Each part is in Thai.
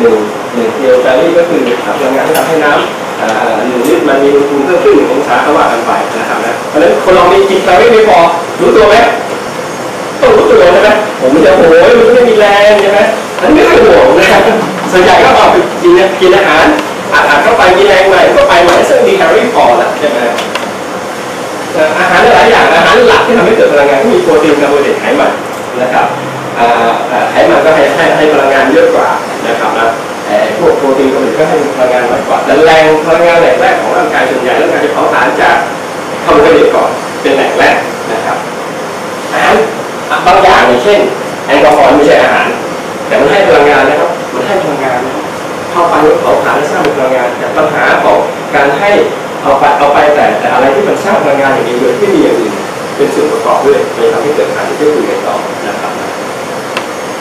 หนึ่งหนึ่งเทลแคลอรี่ก็คือพลังงานที่ทำให้น้ำอ่าหนึ่งลิตรมันมีอุณหภูมิเพิ่มขึ้นหนึ่งองศาก็ว่ากันไปนะครับนะเพราะฉะนั้นคนเรามีกินแคลอรี่ไม่พอรู้ตัวไหมต้องรู้ตัวใช่ไหมผมจะโอ้ยมันไม่มีแรงใช่ไหมอันนี้ไม่ค่อยห่วงนะครับส่วนใหญ่ก็เอาไปกินกินอาหารอาหารเข้าไปมีแรงใหม่ก็ไปใหม่ซึ่งมีแคลอรี่พอแล้วใช่ไหมอาหารหลายอย่างอาหารหลักที่ทำให้เกิดพลังงานก็มีโปรตีนคาร์โบไฮเดรตไข พลังงานแหล่งแรกของร่างกายส่วนใหญ่ร่างกายจะเผาผลาญจากคาร์โบไฮเดรตก่อนเป็นแหล่งแรกนะครับอาหารบางอย่างอย่างเช่นแอลกอฮอล์ไม่ใช่อาหาร แต่มันให้พลังงานนะครับ มันให้พลังงานเข้าไปเผาผลาญและสร้างพลังงานแต่ปัญหาของการให้เอาไปเอาไปแต่แต่อะไรที่มันสร้างพลังงานอย่างเดียวโดยที่มีอย่างอื่นเป็นส่วนประกอบด้วยเลยทำให้เกิดการที่จะคุยกันต่อนะครับ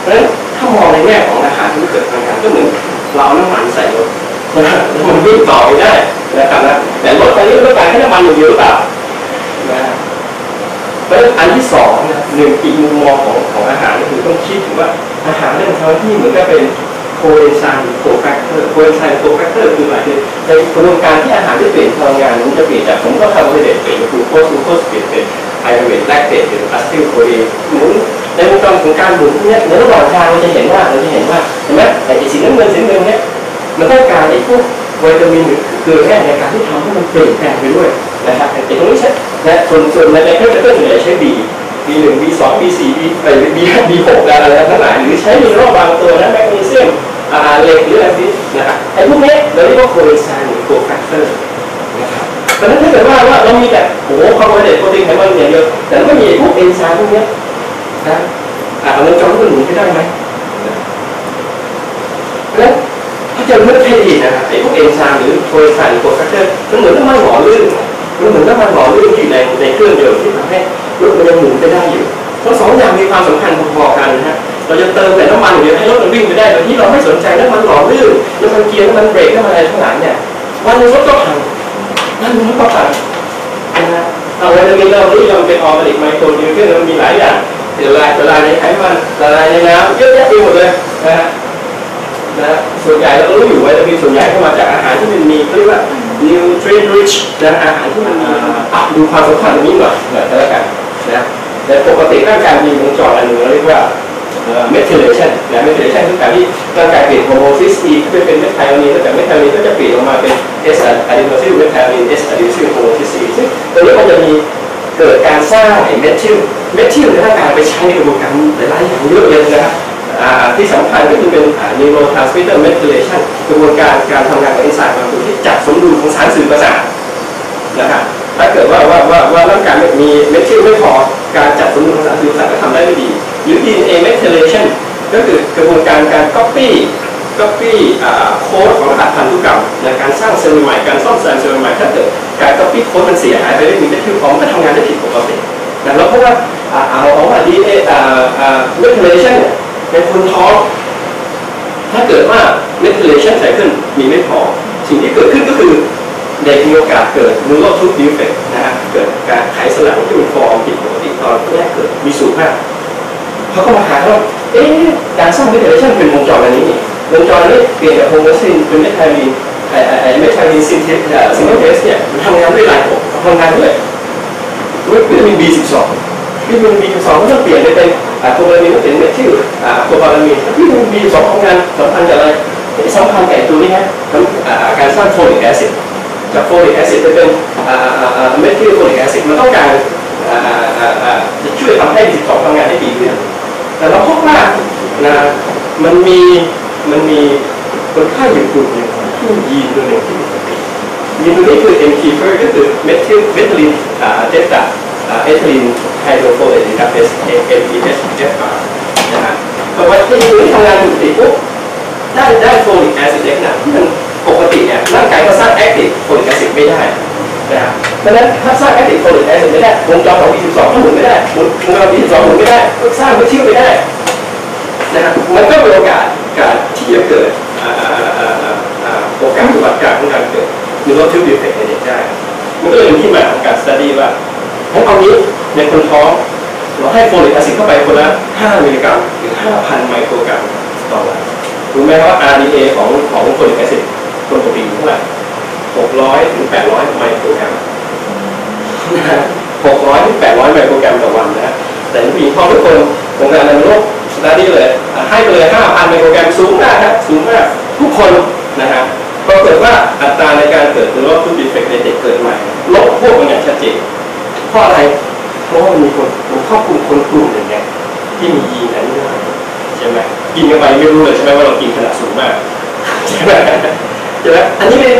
เพราะฉะนั้นถ้ามองในแง่ของอาหารที่เกิดพลังงานก็เหมือนเราเอาน้ำมันใส่รถ นะมันวิ่งต่อไปได้นะครับนะแต่รถคันนี้ต้องการแค่น้ำมันอย่างเดียวหรือเปล่านะเพราะฉะนั้นอันที่สองนะหนึ่งอีกมุมมองของของอาหารก็คือต้องคิดถึงว่าอาหารเรื่องทำที่เหมือนกับเป็นโคเอนไซม์โคแฟกเตอร์โคเอนไซม์โคแฟกเตอร์คือหมายถึงในกระบวนการที่อาหารที่เปลี่ยนพลังงานมันจะเปลี่ยนจากผมก็คาร์โบไฮเดรตเปลี่ยนเป็นกลูโคสกลูโคสเปลี่ยนเป็นไพรูเวทแลคเตตเป็นอะซิลโคลีนหมุนในวงจรของการหมุนเนี้ยในระหว่างทางเราจะเห็นว่าเราจะเห็นว่าเห็นไหมไอ้สีน้ำเงินสีน้ำเงินเนี้ย มันต้องการไอ้พวกวิตามินหรือเกลือแร่ในการที่ทำให้มันเปลี่ยนแปลงไปด้วยนะครับแต่ตรงนี้ใช้นะส่วนส่วนในในเครื่องเครื่องส่วนใหญ่ใช้ B B1 B2 B4 B ไป B5 B6 อะไรทั้งหลายหรือใช้มีรอบบางตัวนะแมกนีเซียมอ่าเหล็กหรืออะไรนี้นะครับไอ้พวกนี้เราเรียกว่าโคเอนไซม์หรือโคแฟกเตอร์นะครับแต่ถ้าเกิดว่าว่าเรามีแต่โอ้โหคาร์โบไฮเดรตโปรตีนไขมันอย่างเดียวแต่ไม่มีพวกเอนไซม์พวกนี้นะอ่าเอาเงินจอมันหมุนไปได้ไหมแล้ว ถ้าจะไม่ใช่ดีนะครับไอ้พวกเอนไซม์หรือโคเอนไซม์หรือโคแฟกเตอร์มันเหมือนน้ำมันหล่อลื่นมันเหมือนน้ำมันหล่อลื่นอยู่ในในเครื่องยนต์ที่ทำให้รถมันยังหมุนไปได้อยู่ทั้งสองอย่างมีความสำคัญพอๆกันนะฮะเราจะเติมแต่น้ำมันอย่างเดียวให้รถมันวิ่งไปได้โดยที่เราไม่สนใจน้ำมันหล่อลื่นน้ำมันเกียร์น้ำมันเบรกน้ำมันอะไรทั้งหลายเนี่ยวันนึงรถก็พังวันนึงรถก็พังนะฮะเอาไว้จะมีเราที่เราเป็นออร์แกนิกไมโครนิวเทรียนมันมีหลายอย่างละลายละลายในไขมันละลายในน้ำเยอะแยะไปหมดเลยนะฮะนะ ส่วนใหญ่เรารู้อยู่ว่าจะมีส่วนใหญ่ก็มาจากอาหารที่มันมีเรียกว่า nutrient rich นะอาหารที่มันมีอะดูความสำคัญตรงนี้หน่อยหน่อยก็แล้วกันนะในปกติร่างกายมีวงจรอันหนึ่งเรียกว่าเมทิเลชันนะเมทิเลชันคือการที่ร่างกายเปลี่ยนโฮโมซิสอีเพื่เป็นเมทไทโอนีนแล้วจากเมทไทโอนีนก็จะเปลี่ยนออกมาเป็นเอสอะดีโนซิลเมทไทโอนีนเอสอะดีโนซิลโฮโมซิสอีซึ่งตรงนี้มันจะมีเกิดการสร้างไอ้เมทิลเมทิลในร่างกายไปใช้ในกระบวนการหลายๆอย่างเยอะเลยนะครับ ที่สำคัญก็คือเป็นนิโรทรานสมิเตอร์เมทิเลชันกระบวนการการทำงานของเอนไซม์บางตัวที่จัดสมดุลของสารสื่อประสาทนะครับถ้าเกิดว่าว่าว่าว่าร่างกายมีเมทิลไม่พอการจัดสมดุลของสารสื่อประสาทก็ทำได้ไม่ดี หรือ DNA methylation ก็คือกระบวนการการ copy copy โค้ดของรหัสพันธุกรรมในการสร้างเซลล์ใหม่การซ่อมแซมเซลล์ใหม่ถ้าเกิดการ copy โค้ดมันเสียหายไปได้มีเมทิลฟอร์มก็ทำงานได้ผิดปกติแต่เราพบว่าอ่าเอาเอาว่า DNA อ่าอ่า methylation เนี่ย ในคนท้อง ถ้าเกิดว่า methylation ใส่ขึ้นมีไม่พอ สิ่งที่เกิดขึ้นก็คือเด็กมีโอกาสเกิด neural tooth defect นะฮะเกิดการไขสันหลังที่มันฟอร์มผิดปกติตอนแรกเกิดมีสูงมากเขาก็มาหาว่าเอ๊ะการสร้างเมทาเลชันเป็นวงจรอันนี้นี่วงจรนี้เปลี่ยนจากโฮโมซินเป็นเมทาลีนไอ้ไอไอเมทาลีนซินเทสซิงเกิลเทสเนี่ยมันทำงานด้วยหลายระบบทำงานด้วยวิตามิน B12 วิตามิน B12 ก็ต้องเปลี่ยนไปเป็น โคบาลามินก็เป็นเมทิลอ่าโคบาลามินวิตามิน B12 ทำงานสำคัญกับอะไรสำคัญกับตัวนี้ฮะการสร้างโฟลิกแอซิดจากโฟลิกแอซิดไปเป็นอ่าอ่าอ่าเมทิลโฟลิกแอซิดมันต้องการจะช่วยทำให้ B12 ทำงานได้ดีขึ้นแต่เราพบว่านะมันมีมันมีคนไข้อยู่กลุ่มหนึ่งที่มียีนตัวหนึ่งที่ผิดปกติยีนตัวนี้คือ MT ก็คือเมทิลเมทิลินเจสตาอ่าเอทิลิน ไฮโดรโฟเลตนะครับ S M T S F R นะฮะเพราะว่าที่นี้ทำงานอยู่ติปุ๊บได้ได้โฟลิกแอซิดเล็กนะที่มันปกติเนี่ยร่างกายก็สร้างแอคทีฟโฟลิกแอซิดไม่ได้นะครับเพราะฉะนั้นถ้าสร้างแอคทีฟโฟลิกแอซิดไม่ได้วงจรของ B12 ก็หมุนไม่ได้วงจร B12 หมุนไม่ได้ก็สร้างเมทิลไม่ได้นะครับมันก็มีโอกาสการที่จะเกิดโอกาสอุบัติการของการเกิดนิวโรทิวดิเฟกในเด็กได้มันก็เลยเป็นที่มาของการสต u d ดี้ว่า งั้นเอานี้ในคนท้องเราให้โฟลิกแอซิดเข้าไปคนละ5มิลลิกรัมถึง5,000 ไมโครกรัมต่อวันรู้ไหมว่า RDA ของของคนแอซิดคนปกติเท่าไหร่600ถึง800 ไมโครกรัม600ถึง800 ไมโครกรัมต่อวันนะแต่ผู้หญิงท้องทุกคนองค์การนามัยโลกสตาร์ดี้เลยให้ไปเลย 5,000 ไมโครกรัมสูงมากครับสูงมากทุกคนนะฮะปรากฏว่าอัตราในการเกิดหรือว่าผู้ดีเฟกในเด็กเกิดใหม่ลดพวกมันอย่างชัดเจนเพ ราะอะไร เพราะว่ามันมีคนมันครอบคลุมคนกลุ่มหนึ่งไงที่มียีนอันนี้ใช่ไหมกินกันไปไม่รู้เลยใช่ไหมว่าเรากินขนาดสูงมากใช่ไหมใช่ไหมอันนี้เป็น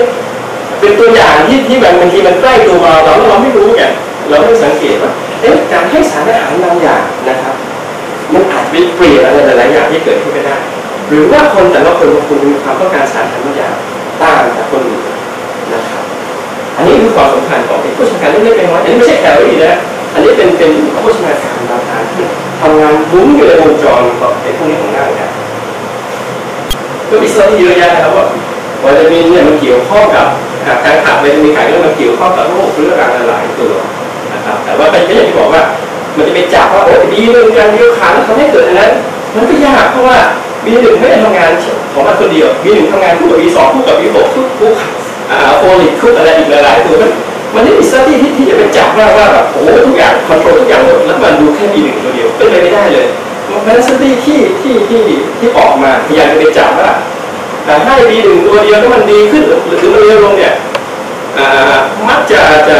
เป็นตัวอย่างที่ที่แบบบางทีมันใกล้ตัวเราเราเราไม่รู้ไงเราไม่สังเกตว่าเอ๊ะการให้สารอาหารบางอย่างนะครับ มันอาจจะเปลี่ยนอะไรหลายๆอย่างที่เกิดขึ้นไปได้ หรือว่าคนแต่ละคนบางคนมีความต้องการสารอาหารบางอย่างต่างจากคนอื่น คือความสำคัญของไอ้โภชนาการเล็กๆน้อยๆอันนี้ไม่ใช่แคลอรี่นะอันนี้เป็นเป็นโภชนาการบางอย่างที่ทำงานหมุนอยู่ในวงจรของไอ้พวกนี้ของร่างกายก็มีสารที่เยอะแยะนะครับว่าวิตามินเนี่ยมันเกี่ยวข้องกับการขาดวิตามินไขมันมันเกี่ยวข้องกับโรคเรื้อรังหลายตัวนะครับแต่ว่าเป็นก็อย่างที่บอกว่า มันจะไปจับว่าโอ้ดีหนึ่งการเดียวขาดแล้วทำให้เกิดอันนั้นมันก็ยากเพราะว่าบีหนึ่งไม่ได้ทำงานของมันคนเดียวบีหนึ่งทำงานคู่กับบีสองคู่กับบีหกคู่คู่ โฟลิกคู่อะไรอีกหลายๆตัวมันมันไม่มีสตี้ที่ที่จะไปจับว่าว่าแบบโอ้ทุกอย่างคอนโทรลทุกอย่างหมดแล้วมันดูแค่บีหนึ่งตัวเดียวเป็นไปไม่ได้เลยเพราะฉะนั้นสตี้ที่ที่ที่ที่ออกมาพยายามจะไปจับว่าให้บีหนึ่งตัวเดียวถ้ามันดีขึ้นหรือมันเลวลงเนี่ยมักจะจะ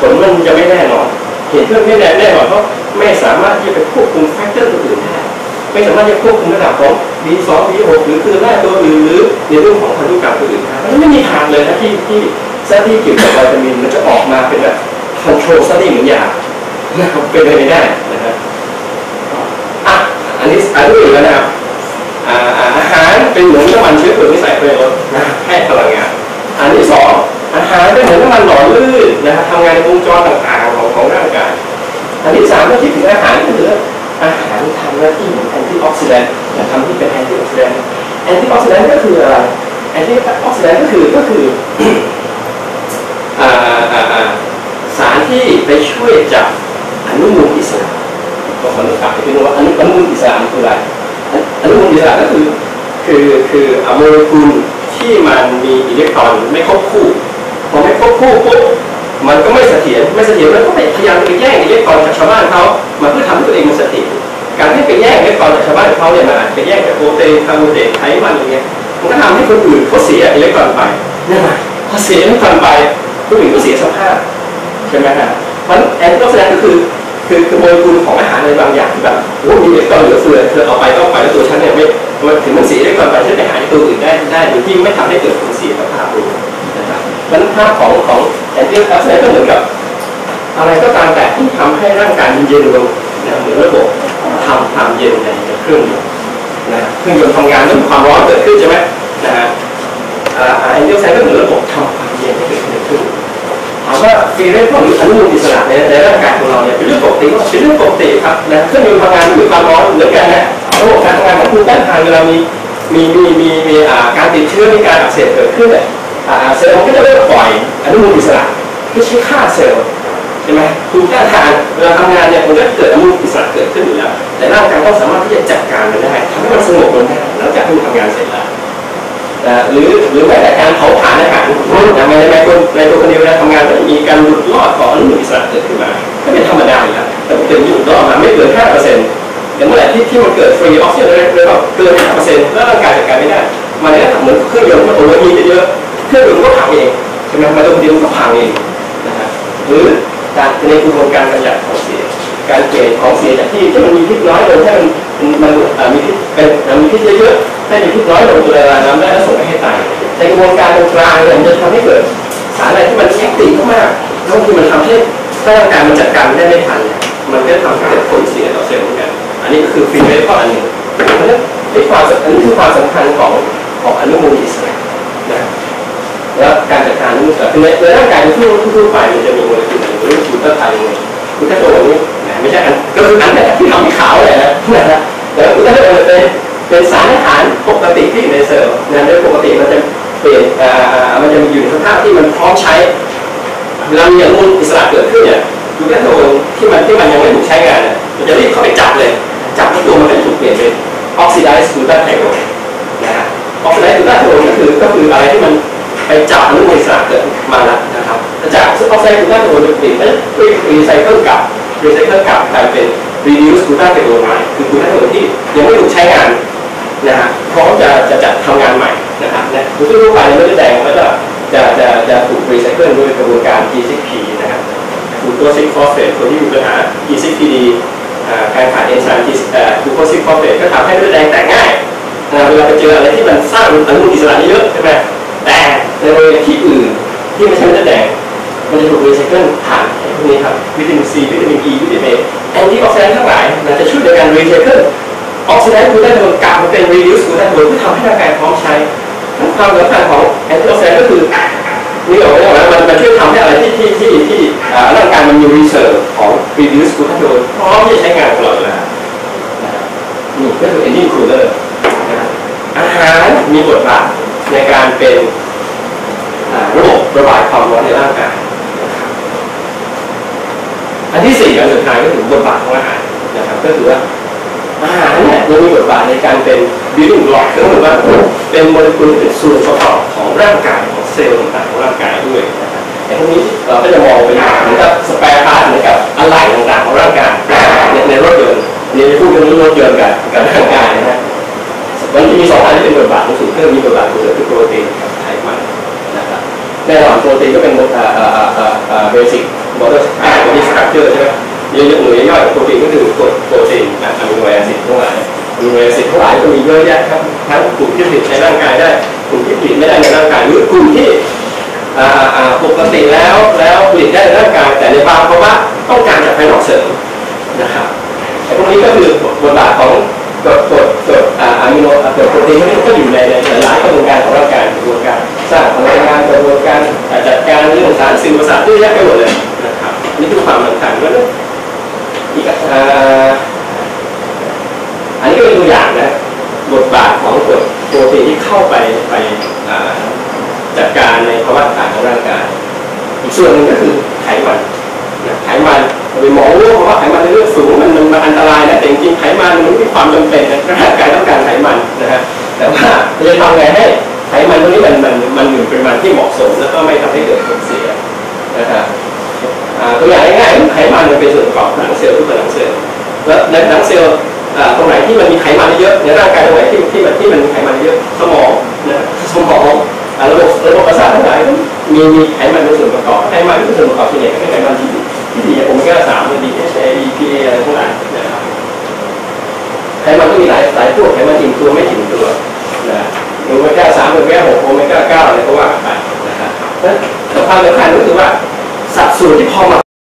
ผลมันจะไม่แน่นอนเหตุเพื่อไม่แน่แน่นอนเพราะไม่สามารถที่จะไปควบคุมแฟกเตอร์อื่นได้ไม่สามารถจะควบคุมระดับของ B2 B6 หกหรือคือแร่ตัวอื่นหรือในเรื่องของพันธุกรรมตัวอื่นได้มันไม่มีทางเลยนะที่ที่สตี้เกี่ยวกับวิตามินมันจะออกมาเป็นแบบ control study เหมือนยานะครับเป็นไปไม่ได้นะครับอะอันนี้อันนี้อีกแล้วนะครับอาหารเป็นเหมือนน้ำมันเชื้อเพลิงที่ใส่ไปในรถนะให้พลังงานอันที่สองอาหารเป็นเหมือนน้ำมันหล่อลื่นนะครับทำงานในวงจรต่างๆของของร่างกาย อันที่สามถ้าคิดถึงอาหารก็คืออาหารทำหน้าที่เหมือนแอนตี้ออกซิแดนต์ จะทำที่เป็นแอนตี้ออกซิแดนต์แอนตี้ออกซิแดนต์ก็คืออะไรแอนตี้ออกซิแดนต์ก็คือก็คือสารที่ไปช่วยจับอนุมูลอิสระก็ขอนึกกลับไปดูว่าอนุมูลอิสระคืออะไรอนุมูลอิสระก็คือคือคือโมเลกุลที่มันมีอิเล็กตรอนไม่ครบคู่พอไม่ครบคู่ปุ๊บมันก็ไม่เสถียรไม่เสถียรมันก็พยายามไปแย่งอิเล็กตรอนจากชาวบ้านเขามาเพื่อทำให้ตัวเองมันเสถียร การที่ไปแย่งอิเล็กตรอนจากชาวบ้านเขาเนี่ยมันอาจจะไปแย่งจากโปรตีนคาร์โบไฮเดรตไขมันอย่างเงี้ยมันก็ทำให้คนอื่นเขาเสียอิเล็กตรอนไปเนี่ยนะพอเสียอิเล็กตรอนไปผู้อื่นก็เสียสภาพใช่ไหมฮะเพราะแอนตี้ออกซิแดนต์ก็คือคือคือโมเลกุลของอาหารในบางอย่างที่แบบโอ้มีอิเล็กตรอนเหลือเฟือเธอเอาไปก็ไปแล้วตัวฉันเนี่ยไม่ถึงมันเสียอิเล็กตรอนไปฉันไปหาตัวอื่นได้ได้โดยที่ไม่ทำให้เกิดผลเสียกับภาพรวมนะครับมันภาพของของแอนตี้ออกซิแดนต์ก็เหมือนกับอะไรก็ตามแต่ที่ทำให้ร่างกายเย็นลงนะเหมือนระบบ ทำความเย็นในเครื่องยนต์นะเครื่องยนต์ทำงานต้องความร้อนเกิดขึ้นใช่ไหมนะฮะแอนตี้ออกซิแดนต์ก็เหมือนระบบทำความเย็นให้เกิดขึ้นถามว่าฟีเรนของอนุมูลอิสระในในร่างกายของเราเนี่ยเป็นเรื่องปกติก็เป็นเรื่องปกติครับนะเครื่องยนต์ทำงานด้วยความร้อนเหมือนกันนะระบบการทำงานของภูมิต้านทานเวลามีมีมีมีมีการติดเชื้อมีการอักเสบเกิดขึ้นเนี่ยเซลล์ก็จะเริ่มปล่อยอนุมูลอิสระเพื่อใช้ฆ่าเซลล์ ใช่ไหมภูมิต้านทานเวลาทำงานเนี่ยมันก็เกิดอนุมูลอิสระเกิดขึ้นอยู่แล้ว แต่ร่างกายต้องสามารถที่จะจัดการมันได้ทำให้มันสงบลงได้หลังจากที่ทำงานเสร็จแล้วหรือหรือแม้แต่การเผาผลาญอาหารนะในในคนในตัวคนเดียวนะทำงานก็มีการหลุดรอดของอนุมูลอิสระเกิดขึ้นมาก็เป็นธรรมดาอยู่แล้วแต่เป็นหลุดรอดมาไม่เกิน5%อย่างเมื่อไหร่ที่ที่มันเกิดฟรีออกซิเจนเลยก็เกิน5%แล้วร่างกายจัดการไม่ได้มันก็เหมือนเครื่องยนต์มันโอเวอร์ฮีทเยอะเครื่องยนต์ก็พังเองใช่ไหมมาตัวเดียวก็พังเองนะฮะหรือ การในกระบวนการกำจัดของเสีย การเปลี่ยนของเสียจากที่ที่มันมีพิษน้อยลงให้มันมันมีพิษเป็นมีพิษเยอะๆให้มีพิษน้อยลงตัวละลายน้ำได้แล้วส่งไปให้ตายในกระบวนการตรงกลางเนี่ยมันจะทำให้เกิดสารอะไรที่มันแอคทีฟมากๆแล้วบางทีมันทำให้ร่างกายมันจัดการได้ไม่ทัน มันก็ทำให้เกิดผลเสียต่อเซลล์เหมือนกัน อันนี้ก็คือฟีเวฟข้ออันหนึ่งเพราะฉะนั้นความอันนี้คือความสำคัญของของอนุมูลอิสระนะแล้วการจัดการอนุมูลอิสระคือในร่างกายทั่วทั่วไปมันจะมีโมเลกุล นึ่งเรียกกูตาไทยกูตาโตนี้ไม่ใช่อันก็คืออันที่ทำขาวเลยนะนะฮะแต่กูตาโตเป็นเป็นสารอาหารปกติที่อยู่ในเซลล์นะโดยปกติมันจะเปลี่ยนมันจะมีอยู่ในสภาพที่มันพร้อมใช้เวลามีอนุมูลอิสระเกิดขึ้นเนี่ยกูตาโตที่มันที่มันยังไม่ถูกใช้งานเนี่ยมันจะรีบเข้าไปจับเลย จับที่ตัวมันก็ถูกเปลี่ยนเป็นออกซิไดซ์กูตาไทโรนะฮะออกซิไดซ์กลูตาโทนก็คือก็คืออะไรที่มัน ไปจับอนุมูลอิสระเกิดมาแล้วนะครับจากออกไซด์กลูตาโทนจะเปลี่ยนเป็นรีไซเคิลกลับรีไซเคิลกลับกลายเป็น reduce กลูตาโทนใหม่คือกูตาโทนที่ยังไม่ถูกใช้งานนะฮะพร้อมจะจะจัดทำงานใหม่นะครับนะคือทั่วไปในเลือดแดงก็จะจะจะจะถูกรีไซเคิลด้วยกระบวนการ G6P นะครับกลูโคซิกฟอสเฟตคนที่มีปัญหา G6PD อ่าการขาดเอนไซม์ที่กลูโคซิกฟอสเฟตก็ทำให้เลือดแดงแตกง่ายเวลาไปเจออะไรที่มันสร้างอนุมูลอิสระเยอะใช่ไหม แต่ในบริเวณที่อื่นที่ไม่ใช่เลือดแดงมันจะถูกรีไซเคิลผ่านพวกนี้ครับวิตามินซีวิตามินอีวิตามินเอแอนตี้ออกซิแดนต์ทั้งหลายมันจะช่วยในการรีไซเคิลออกซิแดนต์กลูตาโทนกลับมาเป็น reduce กลูตาโทนเพื่อทำให้ร่างกายพร้อมใช้ทั้งความสำคัญของแอนตี้ออกซิแดนต์ก็คือนี่ออกว่ามันมันช่วยทำให้อะไรที่ที่ที่ที่ร่างกายมันมี reserve ของ reduce กลูตาโทนพร้อมที่จะใช้งานตลอดเวลานะครับนี่ก็คือ ending cooler นะครับอาหารมีบทบาท ในการเป็นระบบระบายความร้อนในร่างกายอันที่สี่อันสุดท้ายก็คือบทบาทของอาหารนะครับก็คือว่าอาหารเนี่ยมันมีบทบาทในการเป็น building block ก็คือว่าเป็นโมเลกุลเป็นส่วนประกอบของร่างกายของเซลล์ต่างๆของร่างกายด้วยนะครับแต่พวกนี้เราก็จะมองเป็นเหมือนกับสเปร์พาร์ทเหมือนกับอะไหล่ต่างๆของร่างกายในรถยนต์เนี่ยจะพูดเรื่องรถยนต์กับกับร่างกายนะฮะ มันจะมีสองอันที่เป็นบทบาทของสูงเครื่องมีบทบาทของเคือโปรตีนกับไขมันนะครับแน่นอนโปรตีนก็เป็นเอ่อเอ่อเบสิกมอเตอร์บอดี้สตรัคเจอใช่ไหมเยอะๆหน่วยย่อยของโปรตีนก็คือกรดโปรตีนอะมิโนแอซิดทั้งหลายอะมิโนแอซิดทั้งหลายก็มีเยอะแยะครับทั้งกลุ่มที่ผลิตในร่างกายได้กลุ่มที่ผลิตไม่ได้ในร่างกายหรือกลุ่มที่ปกติแล้วแล้วผลิตได้ในร่างกายแต่ในบางภาวะต้องการจากภายนอกเสริมนะครับไอ้พวกนี้ก็คือบทบาทของกรดกรดกรด อ่าอะมิโนกรดโปรตีนพวกนี้ก็อยู่ในหลายกระบวนการของร่างกายกระบวนการสร้างพลังงานกระบวนการจัดการเรื่องสารสื่อประสาทเยอะแยะไปหมดเลยนะครับนี่คือความสำคัญว่าอีกอันนี้ก็เป็นตัวอย่างนะบทบาทของกรดโปรตีนที่เข้าไปไปจัดการในภาวะต่างของร่างกาย อีกส่วนหนึ่งก็คือไขมันไขมัน ไปมองว่าเพราว่าไขมันในเลือดสูงมันมันอันตรายนะแต่จริงๆไขมันมันมีความจำเป็นนะร่างกายต้องการไขมันนะฮะแต่ว่าเราจะทำไงให้ไขมันตรงนี้มันมันมันอยู่ปริมาณที่เหมาะสมแล้วก็ไม่ทำให้เกิดผลเสียนะครับตัวอย่างง่ายๆไขมันมันเป็นส่วนประกอบของหนังเซลล์ทุกหนังเซลล์แล้วในหนังเซลล์ตรงไหนที่มันมีไขมัน